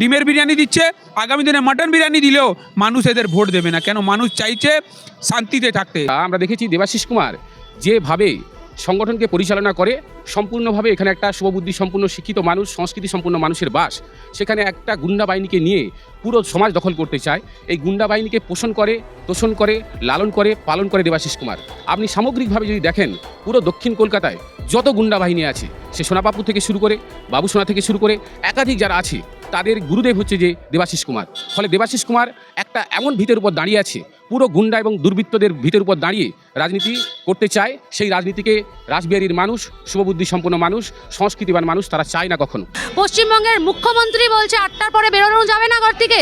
ডিমের বিরিয়ানি দিচ্ছে, আগামী দিনে মাটন বিরিয়ানি দিলেও মানুষ এদের ভোট দেবে না। কেন? মানুষ চাইছে শান্তিতে থাকতে। আমরা দেখেছি দেবাশিস কুমার যেভাবে সংগঠনকে পরিচালনা করে, সম্পূর্ণভাবে এখানে একটা শুভবুদ্ধি সম্পূর্ণ শিক্ষিত মানুষ, সংস্কৃতি সম্পূর্ণ মানুষের বাস। সেখানে একটা গুন্ডা বাহিনীকে নিয়ে পুরো সমাজ দখল করতে চায়। এই গুন্ডা বাহিনীকে পোষণ করে, তোষণ করে, লালন করে, পালন করে দেবাশিস কুমার। আপনি সামগ্রিকভাবে যদি দেখেন, পুরো দক্ষিণ কলকাতায় যত গুন্ডা বাহিনী আছে, সে সোনাবাবু থেকে শুরু করে, বাবুসোনা থেকে শুরু করে, একাধিক যারা আছে, তাদের গুরুদেব হচ্ছে যে দেবাশিস কুমার। ফলে দেবাশিস কুমার একটা এমন ভিতের উপর দাঁড়িয়ে আছে পুরো গুন্ডা এবং দুর্বৃত্তদের ভিতের উপর দাঁড়িয়ে রাজনীতি করতে চায়, সেই রাজনীতিকে রাসবিহারীর মানুষ, শুভবুদ্ধি সম্পন্ন মানুষ, সংস্কৃতিবান মানুষ তারা চায় না কখনো। পশ্চিমবঙ্গের মুখ্যমন্ত্রী বলছে আটটার পরে বেরোনো যাবে না ঘর থেকে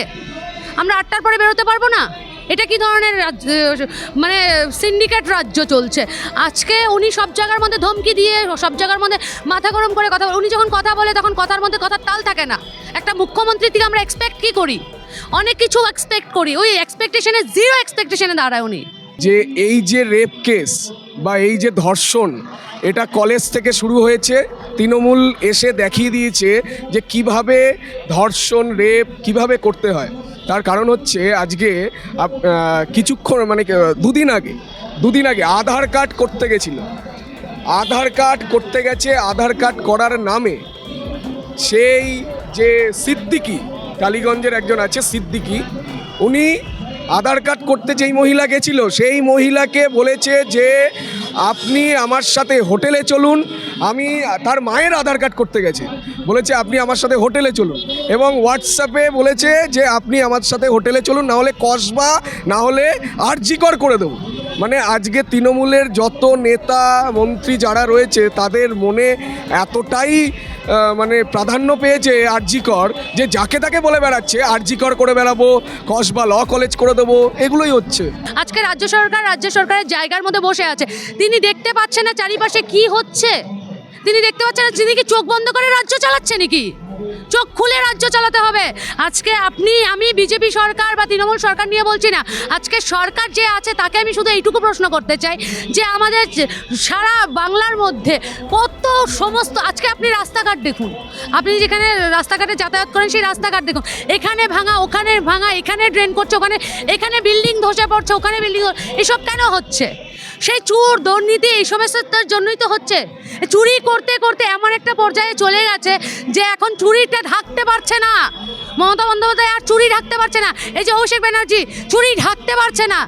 আমরা আটটার পরে বেরোতে পারব না? এটা কি ধরনের মানে সিন্ডিকেট রাজ্য চলছে? আজকে উনি সব জায়গার মধ্যে ধমকি দিয়ে, সব জায়গার মধ্যে মাথা গরম করে কথা উনি যখন কথা বলে তখন কথার মধ্যে কথার তাল থাকে না। একটা মুখ্যমন্ত্রী থেকে আমরা এক্সপেক্ট কী করি? অনেক কিছু এক্সপেক্ট করি। ওই এক্সপেকটেশনে জিরো এক্সপেকটেশনে দাঁড়ায় উনি যে এই যে রেপ কেস বা এই যে ধর্ষণ, এটা কলেজ থেকে শুরু হয়েছে, তৃণমূল এসে দেখিয়ে দিয়েছে যে কীভাবে ধর্ষণ রেপ কীভাবে করতে হয়। তার কারণ হচ্ছে আজকে কিছুক্ষণ মানে দুদিন আগে দুদিন আগে আধার কার্ড করতে গেছিল। আধার কার্ড করতে গেছে, আধার কার্ড করার নামে সেই যে সিদ্দিকি টালিগঞ্জের একজন আছে, সিদ্দিকি। উনি আধার কার্ড করতে যেই মহিলা গেছিল, সেই মহিলাকে বলেছে যে, আপনি আমার সাথে হোটেলে চলুন, আমি তার মায়ের আধার কার্ড করতে গেছে। বলেছে, আপনি আমার সাথে হোটেলে চলুন। এবং হোয়াটসঅ্যাপে বলেছে যে, আপনি আমার সাথে হোটেলে চলুন না হলে কসবা না হলে আরজিকর করে দেবো। মানে আজকে তৃণমূলের যত নেতা, মন্ত্রী যারা রয়েছে, তাদের মনে এতটাই মানে প্রাধান্য পেয়েছে আরজিকর যে যাকে তাকে বলে বেড়াচ্ছে আরজিকর করে বেড়াবো কসবা ল কলেজ করে দেবো, এগুলোই হচ্ছে। আজকে রাজ্য সরকার রাজ্য সরকারের জায়গার মধ্যে বসে আছে। তিনি দেখতে পাচ্ছেন না চারিপাশে কি হচ্ছে? তিনি দেখতে পাচ্ছেন না, তিনি কি চোখ বন্ধ করে রাজ্য চালাচ্ছে নাকি? চোখ খুলে রাজ্য চালাতে হবে। আজকে আপনি, আমি, বিজেপি সরকার বা তৃণমূল সরকার নিয়ে বলছি না। আজকে সরকার যে আছে, তাকে আমি শুধু এইটুকু প্রশ্ন করতে চাই, যে আমাদের সারা বাংলার মধ্যে কত সমস্ত, আজকে আপনি রাস্তাঘাট দেখুন। আপনি যেখানে রাস্তাঘাটে যাতায়াত করেন, সেই রাস্তাঘাট দেখুন। এখানে ভাঙা, ওখানে ভাঙা, এখানে ড্রেন করছে, ওখানে, এখানে বিল্ডিং ধসে পড়ছে, ওখানে বিল্ডিং এসব কেন হচ্ছে? সেই চুর দুর্নীতি, এই সমস্যার জন্যই তো হচ্ছে। চুরি করতে করতে এমন একটা পর্যায়ে চলে গেছে যে এখন চুরিটা ঢাকতে পারছে না। মমতা বন্দ্যোপাধ্যায় আর চুরি ঢাকতে পারছে না। এই যে অভিষেক ব্যানার্জি, চুরি ঢাকতে পারছে না।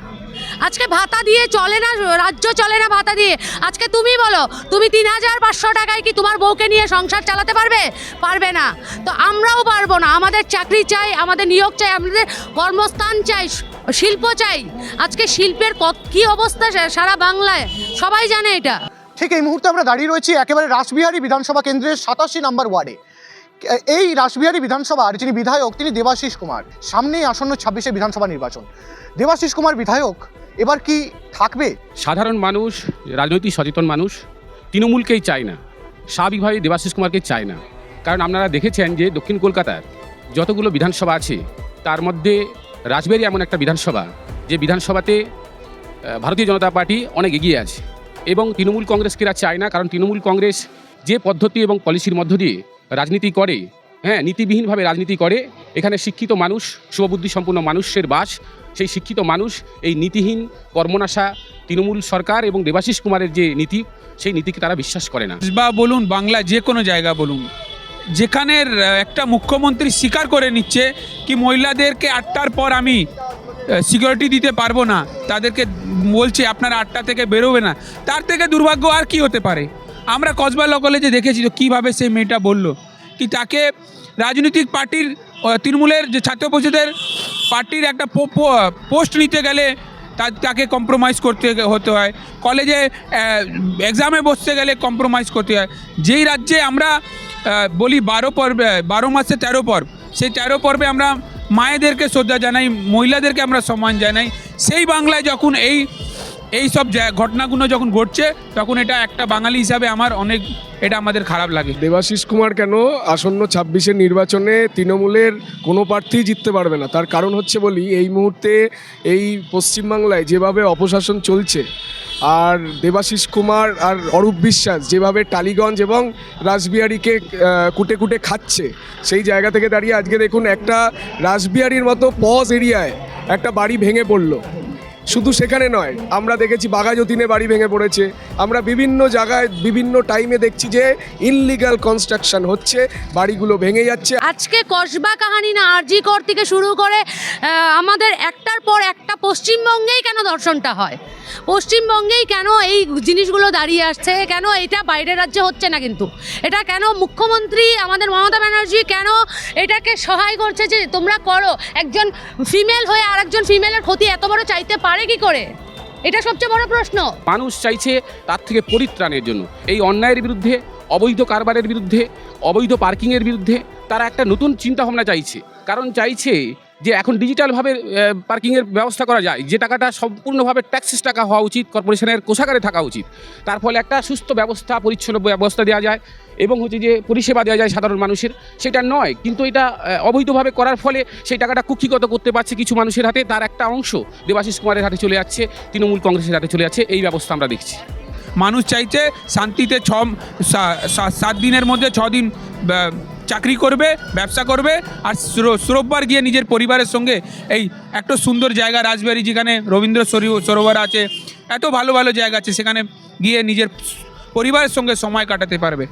আজকে ভাতা দিয়ে চলে না, রাজ্য চলে না ভাতা দিয়ে? আজকে তুমি বলো, তুমি তিন হাজার পাঁচশো টাকায় কি তোমার বউকে নিয়ে সংসার চালাতে পারবে? পারবে না। তো আমরাও পারব না। আমাদের চাকরি চাই, আমাদের নিয়োগ চাই, আমাদের কর্মস্থান চাই শিল্প চাই। আজকে শিল্পের কত কী অবস্থা সারা বাংলায়? সবাই জানে এটা। ঠিক এই মুহূর্তে আমরা দাঁড়িয়ে রয়েছি একেবারে রাসবিহারী বিধানসভা কেন্দ্রের সাতাশি নম্বর ওয়ার্ডে। এই রাসবিহারী বিধানসভার যিনি বিধায়ক, তিনি দেবাশিস কুমার। সামনেই আসন্ন ছাব্বিশে বিধানসভা নির্বাচন। দেবাশিস কুমার বিধায়ক, এবার কি থাকবে? সাধারণ মানুষ, রাজনৈতিক সচেতন মানুষ তৃণমূলকেই চায় না। স্বাভাবিকভাবে দেবাশিস কুমারকে চায় না। কারণ আপনারা দেখেছেন যে দক্ষিণ কলকাতার যতগুলো বিধানসভা আছে, তার মধ্যে রাজবেরি এমন একটা বিধানসভা, যে বিধানসভাতে ভারতীয় জনতা পার্টি অনেক এগিয়ে আছে। এবং তৃণমূল কংগ্রেসকে এরা চায় না, কারণ তৃণমূল কংগ্রেস যে পদ্ধতি এবং পলিসির মধ্য দিয়ে রাজনীতি করে হ্যাঁ নীতিবিহীনভাবে রাজনীতি করে, এখানে শিক্ষিত মানুষ, শুভবুদ্ধি সম্পন্ন মানুষের বাস, সেই শিক্ষিত মানুষ, এই নীতিহীন কর্মনাশা তৃণমূল সরকার এবং দেবাশিস কুমারের যে নীতি, সেই নীতিকে তারা বিশ্বাস করে না। বা বলুন, বাংলা যে কোনো জায়গা বলুন, যেখানের, একটা মুখ্যমন্ত্রী স্বীকার করে নিচ্ছে কি মহিলাদেরকে আটটার পর আমি সিকিউরিটি দিতে পারব না। তাদেরকে বলছে, আপনারা আটটা থেকে বেরোবে না। তার থেকে দুর্ভাগ্য আর কি হতে পারে? আমরা কসবা ল কলেজে দেখেছি তো কীভাবে সেই মেয়েটা বলল। কি তাকে রাজনৈতিক পার্টির তৃণমূলের যে ছাত্র পরিষদের পার্টির একটা পোস্ট নিতে গেলে তাকে কম্প্রোমাইজ করতে হতে হয়। কলেজে এক্সামে বসতে গেলে কম্প্রোমাইজ করতে হয়। যেই রাজ্যে আমরা বলি বারো পর্বে, বারো মাসে তেরো পর্ব, সেই তেরো পর্বে আমরা মায়েদেরকে শ্রদ্ধা জানাই, মহিলাদেরকে আমরা সম্মান জানাই। সেই বাংলায় যখন এই এই সব ঘটনাগুলো যখন ঘটছে, তখন এটা একটা বাঙালি হিসাবে আমার অনেক, এটা আমাদের খারাপ লাগে। দেবাশিস কুমার কেন আসন্ন ছাব্বিশের নির্বাচনে তৃণমূলের কোনো প্রার্থী জিততে পারবে না? তার কারণ হচ্ছে বলি, এই মুহূর্তে এই পশ্চিমবাংলায় যেভাবে অপশাসন চলছে আর দেবাশিস কুমার আর অরূপ বিশ্বাস যেভাবে টালিগঞ্জ এবং রাসবিহারীকে কুটে কুটে খাচ্ছে, সেই জায়গা থেকে দাঁড়িয়ে আজকে দেখুন একটা রাসবিহারীর মতো পজ এরিয়ায় একটা বাড়ি ভেঙে পড়ল। শুধু সেখানে নয়, আমরা দেখেছি বাঘাযতীনে বাড়ি ভেঙে পড়েছে আমরা বিভিন্ন জায়গায়, বিভিন্ন টাইমে দেখছি যে ইনলিগাল কনস্ট্রাকশন হচ্ছে, বাড়িগুলো ভেঙে যাচ্ছে। আজকে কসবা কাহানি না, আরজি কর থেকে শুরু করে আমাদের একটার পর একটা পশ্চিমবঙ্গেই কেন দর্শনটা হয়? পশ্চিমবঙ্গেই কেন এই জিনিসগুলো দাঁড়িয়ে আসছে? কেন এটা বাইরের রাজ্যে হচ্ছে না কিন্তু? এটা কেন মুখ্যমন্ত্রী আমাদের মমতা ব্যানার্জি কেন এটাকে সহায় করছে যে তোমরা করো? একজন ফিমেল হয়ে আরেকজন ফিমেলের ক্ষতি এত বড় চাইতে পারে কি করে? এটা সবচেয়ে বড় প্রশ্ন। মানুষ চাইছে তার থেকে পরিত্রাণের জন্য। এই অন্যায়ের বিরুদ্ধে, অবৈধ কারবারের বিরুদ্ধে, অবৈধ পার্কিংয়ের বিরুদ্ধে তারা একটা নতুন চিন্তাভাবনা চাইছে। কারণ চাইছে যে এখন ডিজিটালভাবে পার্কিংয়ের ব্যবস্থা করা যায়, যে টাকাটা সম্পূর্ণভাবে ট্যাক্সেস টাকা হওয়া উচিত কর্পোরেশনের কোষাগারে থাকা উচিত। তার ফলে একটা সুস্থ ব্যবস্থা, পরিচ্ছন্ন ব্যবস্থা দেওয়া যায় এবং হচ্ছে যে পরিষেবা দেওয়া যায় সাধারণ মানুষের। সেটা নয়, কিন্তু এটা অবৈধভাবে করার ফলে সেই টাকাটা কুক্ষিগত করতে পারছে কিছু মানুষের হাতে। তার একটা অংশ দেবাশিস কুমারের হাতে চলে যাচ্ছে, তৃণমূল কংগ্রেসের হাতে চলে যাচ্ছে। এই ব্যবস্থা আমরা দেখছি। মানুষ চাইছে শান্তিতে ছ সাত দিনের মধ্যে ছ দিন বা- চাকরি করবে, ব্যবসা করবে, আর সুর- গিয়ে নিজের পরিবারের সঙ্গে এই একটা সুন্দর জায়গা, রাজবাড়ি যেখানে রবীন্দ্র সরি- সরোবর আছে, এত ভালো ভালো জায়গা আছে, সেখানে গিয়ে নিজের পরিবারের সঙ্গে সময় কাটাতে পারবে।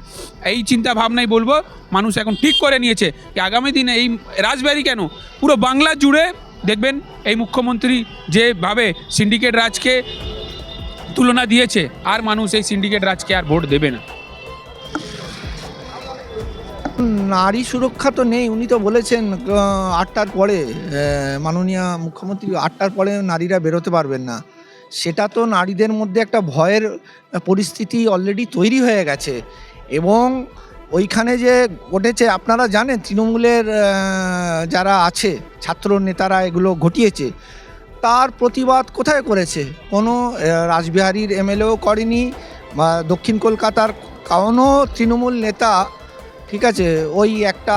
এই চিন্তা ভাবনাই বলব, মানুষ এখন ঠিক করে নিয়েছে যে আগামী দিনে এই রাজবাড়ি কেন? পুরো বাংলা জুড়ে দেখবেন এই মুখ্যমন্ত্রী যেভাবে সিন্ডিকেট রাজকে তুলনা দিয়েছে, আর মানুষ এই সিন্ডিকেট রাজকে আর ভোট দেবে না। নারী সুরক্ষা তো নেই, উনি তো বলেছেন আটটার পরে মাননীয় মুখ্যমন্ত্রী, আটটার পরে নারীরা বেরোতে পারবেন না। সেটা তো নারীদের মধ্যে একটা ভয়ের পরিস্থিতি অলরেডি তৈরি হয়ে গেছে। এবং ওইখানে যে ঘটেছে, আপনারা জানেন, তৃণমূলের যারা আছে ছাত্র নেতারা এগুলো ঘটিয়েছে, তার প্রতিবাদ কোথায় করেছে? কোনো রাসবিহারীর এমএলএও করেনি, বা দক্ষিণ কলকাতার কোনো তৃণমূল নেতা ঠিক আছে? ওই একটা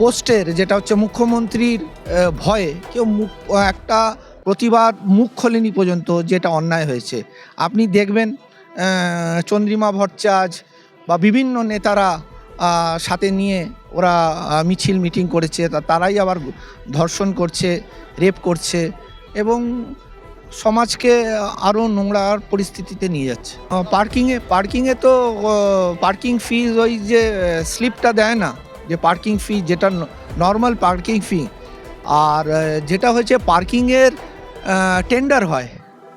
পোস্টের যেটা হচ্ছে মুখ্যমন্ত্রীর ভয়ে কেউ মুখ একটা প্রতিবাদ মুখ খোলেনি পর্যন্ত যেটা অন্যায় হয়েছে। আপনি দেখবেন চন্দ্রিমা ভট্টাচার্য বা বিভিন্ন নেতারা সাথে নিয়ে ওরা মিছিল মিটিং করেছে। তা, তারাই আবার ধর্ষণ করছে, রেপ করছে এবং সমাজকে আরও নোংরার পরিস্থিতিতে নিয়ে যাচ্ছে। পার্কিংয়ে পার্কিংয়ে তো পার্কিং ফিজ ওই যে স্লিপটা দেয় না, যে পার্কিং ফি যেটা নর্মাল পার্কিং ফি আর যেটা হয়েছে পার্কিংয়ের টেন্ডার হয়।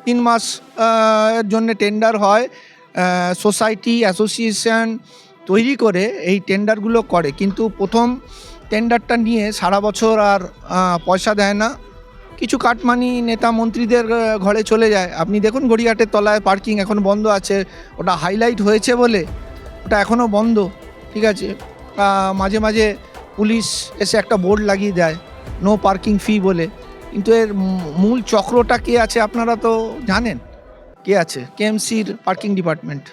তিন মাস এর জন্য টেন্ডার হয় সোসাইটি অ্যাসোসিয়েশন তৈরি করে এই টেন্ডারগুলো করে। কিন্তু প্রথম টেন্ডারটা নিয়ে সারা বছর আর পয়সা দেয় না। কিছু কাটমানি নেতা মন্ত্রীদের ঘরে চলে যায়। আপনি দেখুন গড়িয়াটের তলায় পার্কিং এখন বন্ধ আছে। ওটা হাইলাইট হয়েছে বলে। ওটা এখনও বন্ধ, ঠিক আছে? মাঝে মাঝে পুলিশ এসে একটা বোর্ড লাগিয়ে দেয় নো পার্কিং ফি বলে। কিন্তু এর মূল চক্রটা কে আছে আপনারা তো জানেন। কে আছে? কেএমসির পার্কিং ডিপার্টমেন্ট